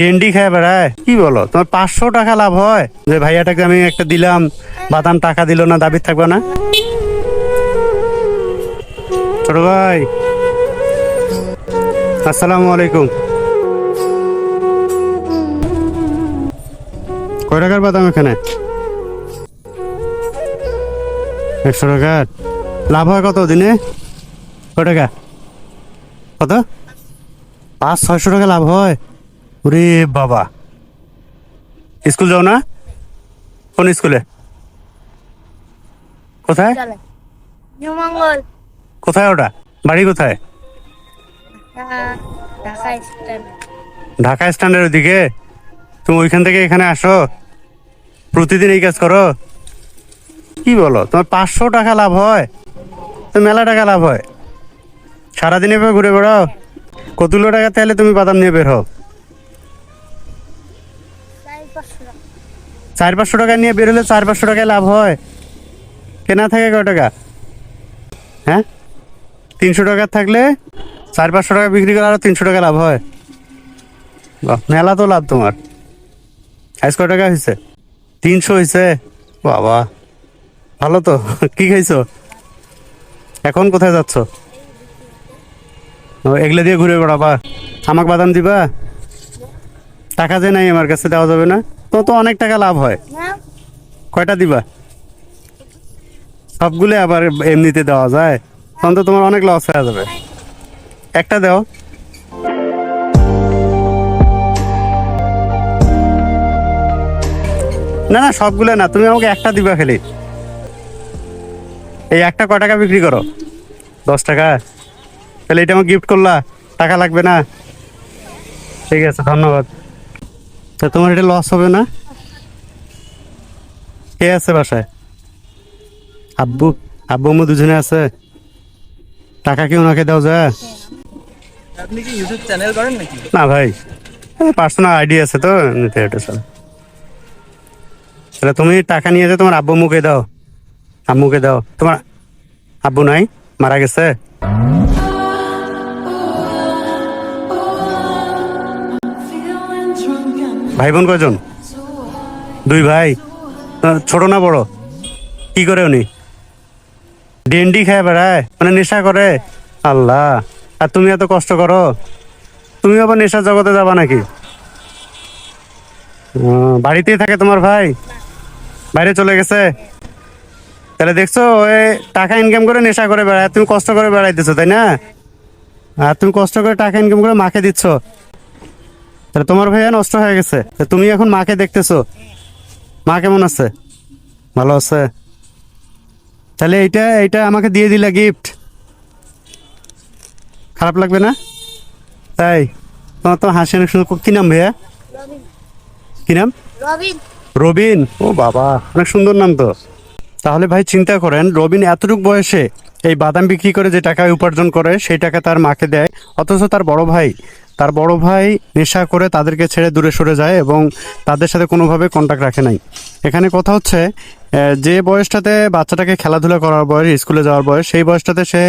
ডেন্ডি খেয়ে বেড়ায়। কি বলো? তোমার পাঁচশো টাকা লাভ হয়? যে ভাইয়াটাকে আমি একটা দিলাম, বাদাম টাকা দিল না দাবি থাকবে না? ছোট ভাই। আসসালামু আলাইকুম। কয় টাকার বাদাম এখানে? একশো টাকার। লাভ হয় কত দিনে? কয় টাকা? কত? পাঁচ, ছয়শো টাকা লাভ হয়? ওরে বাবা। স্কুল যাও না? কোন স্কুলে? কোথায়? কোথায় ওটা? বাড়ি কোথায়? ঢাকা স্ট্যান্ড। স্ট্যান্ডের ওদিকে? তুমি ওইখান থেকে এখানে আসো। প্রতিদিন এই কাজ করো। কি বলো? তোমার পাঁচশো টাকা লাভ হয়। তো মেলা টাকা লাভ হয়। সারাদিন এভাবে ঘুরে বেড়াও। কতগুলো টাকা তাহলে তুমি বাদাম নিয়ে বের হও। চার পাঁচশো টাকা নিয়ে বেরোলে চার পাঁচশো টাকায় লাভ হয়। কেনা থাকে কয় টাকা? হ্যাঁ? তিনশো টাকা থাকলে চার পাঁচশো টাকা বিক্রি করে আরও তিনশো টাকা লাভ হয়। মেলা তো লাভ তোমার। আজ কয় টাকা হয়েছে তিনশো হয়েছে বাবা, ভালো তো। কি খাইছো? এখন কোথায় যাচ্ছ? এগুলো দিয়ে ঘুরে বেড়াবা। আমাকে বাদাম দিবা? টাকা যে নাই আমার কাছে, দেওয়া যাবে না। তো তো অনেক টাকা লাভ হয়। কয়টা দিবা? সবগুলো আবার এমনিতে দেওয়া যায়। তখন তো তোমার অনেক লস হয়ে যাবে। একটা দাও। না না সবগুলো না তুমি আমাকে একটা দিবা খালি। এই একটা কয় টাকা বিক্রি করো? দশ টাকা। তাহলে এটা আমাকে গিফট করলা টাকা লাগবে না। ঠিক আছে ধন্যবাদ। তা তোমার এটা লস হবে না? কে আছে বাসায়? আব্বু আব্বু আম্মু দুজনে আছে? টাকা কি ওনাকে দাও যায় আপনি কি ইউটিউব চ্যানেল করেন নাকি? না ভাই পার্সোনাল আইডি আছে তো নিতে এটা স্যার তাহলে তুমি টাকা নিয়ে যে তোমার আব্বু মুখে দাও। আম্মুকে দাও। তোমার আব্বু নাই মারা গেছে? ভাই বোন কয়জন? দুই ভাই। ছোট না বড়? কি করে উনি? ডেন্ডি খায় বেড়ায়? মানে নেশা করে? আল্লাহ, আর তুমি এত কষ্ট করো? তুমি আবার নেশার জগতে যাবা নাকি? বাড়িতেই থাকে তোমার ভাই? বাইরে চলে গেছে? তাহলে দেখছ ওই টাকা ইনকাম করে নেশা করে বেড়ায় তুমি কষ্ট করে বেড়াইতেছো, তাই না? আর তুমি কষ্ট করে টাকা ইনকাম করে মাকে দিচ্ছ। তাহলে তোমার ভাইয়া নষ্ট হয়ে গেছে। তুমি এখন মাকে দেখতেছো? মা কেমন আছে? ভালো আছে? তাহলে এইটা এইটা আমাকে দিয়ে দিলা গিফট খারাপ লাগবে না? তাই তোমার তো হাসি অনেক সুন্দর। কি নাম ভাইয়া? কি নাম? রবিন। রবিন? ও বাবা অনেক সুন্দর নাম তো। তাহলে ভাই চিন্তা করেন রবিন এতটুক বয়সে এই বাদাম বিক্রি করে যে টাকা উপার্জন করে সেই টাকা তার মাকে দেয় অথচ তার বড় ভাই তার বড় ভাই নেশা করে তাদেরকে ছেড়ে দূরে সরে যায় এবং তাদের সাথে কোনোভাবে কন্ট্যাক্ট রাখে নাই। এখানে কথা হচ্ছে যে বয়সটাতে বাচ্চাটাকে খেলাধুলা করার বয়স, স্কুলে যাওয়ার বয়স, সেই বয়সটাতে সে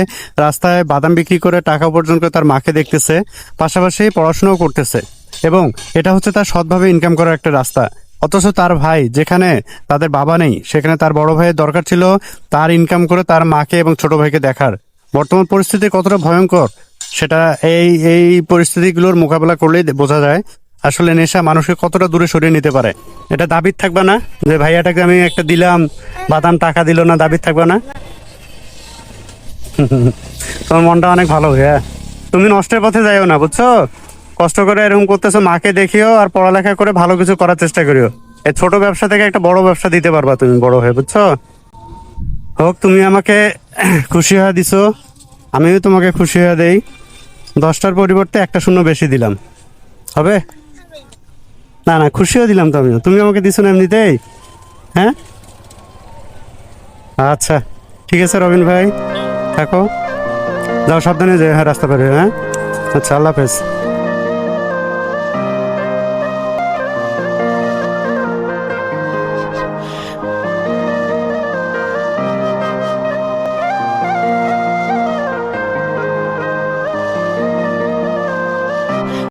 রাস্তায় বাদাম বিক্রি করে টাকা উপার্জন করে তার মাকে দেখতেছে, পাশাপাশি পড়াশোনাও করতেছে এবং এটা হচ্ছে তার সৎভাবে ইনকাম করার একটা রাস্তা। অথচ তার ভাই যেখানে তাদের বাবা নেই, সেখানে তার বড় ভাইয়ের দরকার ছিল তার ইনকাম করে তার মাকে এবং ছোট ভাইকে দেখার। বর্তমান পরিস্থিতি কতটা ভয়ঙ্কর সেটা এই এই পরিস্থিতিগুলোর মোকাবেলা করলেই বোঝা যায় আসলে নেশা মানুষকে কতটা দূরে সরিয়ে নিতে পারে। এটা দাবিত থাকবে না যে ভাইয়াটাকে আমি একটা দিলাম, বাদাম টাকা দিল না দাবিত থাকবে না। তোমার মনটা অনেক ভালো হ্যাঁ তুমি নষ্টের পথে যাইও না, বুঝছ? কষ্ট করে এরকম করতেছো, মাকে দেখিও আর পড়ালেখা করে ভালো কিছু করার চেষ্টা করিও। এই ছোট ব্যবসা থেকে একটা বড় ব্যবসা দিতে পারবা তুমি, বড় হয়ে, বুঝছ? হোক, তুমি আমাকে খুশি হয়ে দিছো। আমিও তোমাকে খুশি হয়ে দেই। দশটার পরিবর্তে একটা শূন্য বেশি দিলাম। হবে? না না, খুশিও দিলাম তো আমিও। তুমি আমাকে দিছো না এমনিতেই? হ্যাঁ? আচ্ছা ঠিক আছে রবিন ভাই। থাকো। যাও, সাবধানে যে হ্যাঁ রাস্তা পারে হ্যাঁ? আচ্ছা আল্লাহ হাফেজ।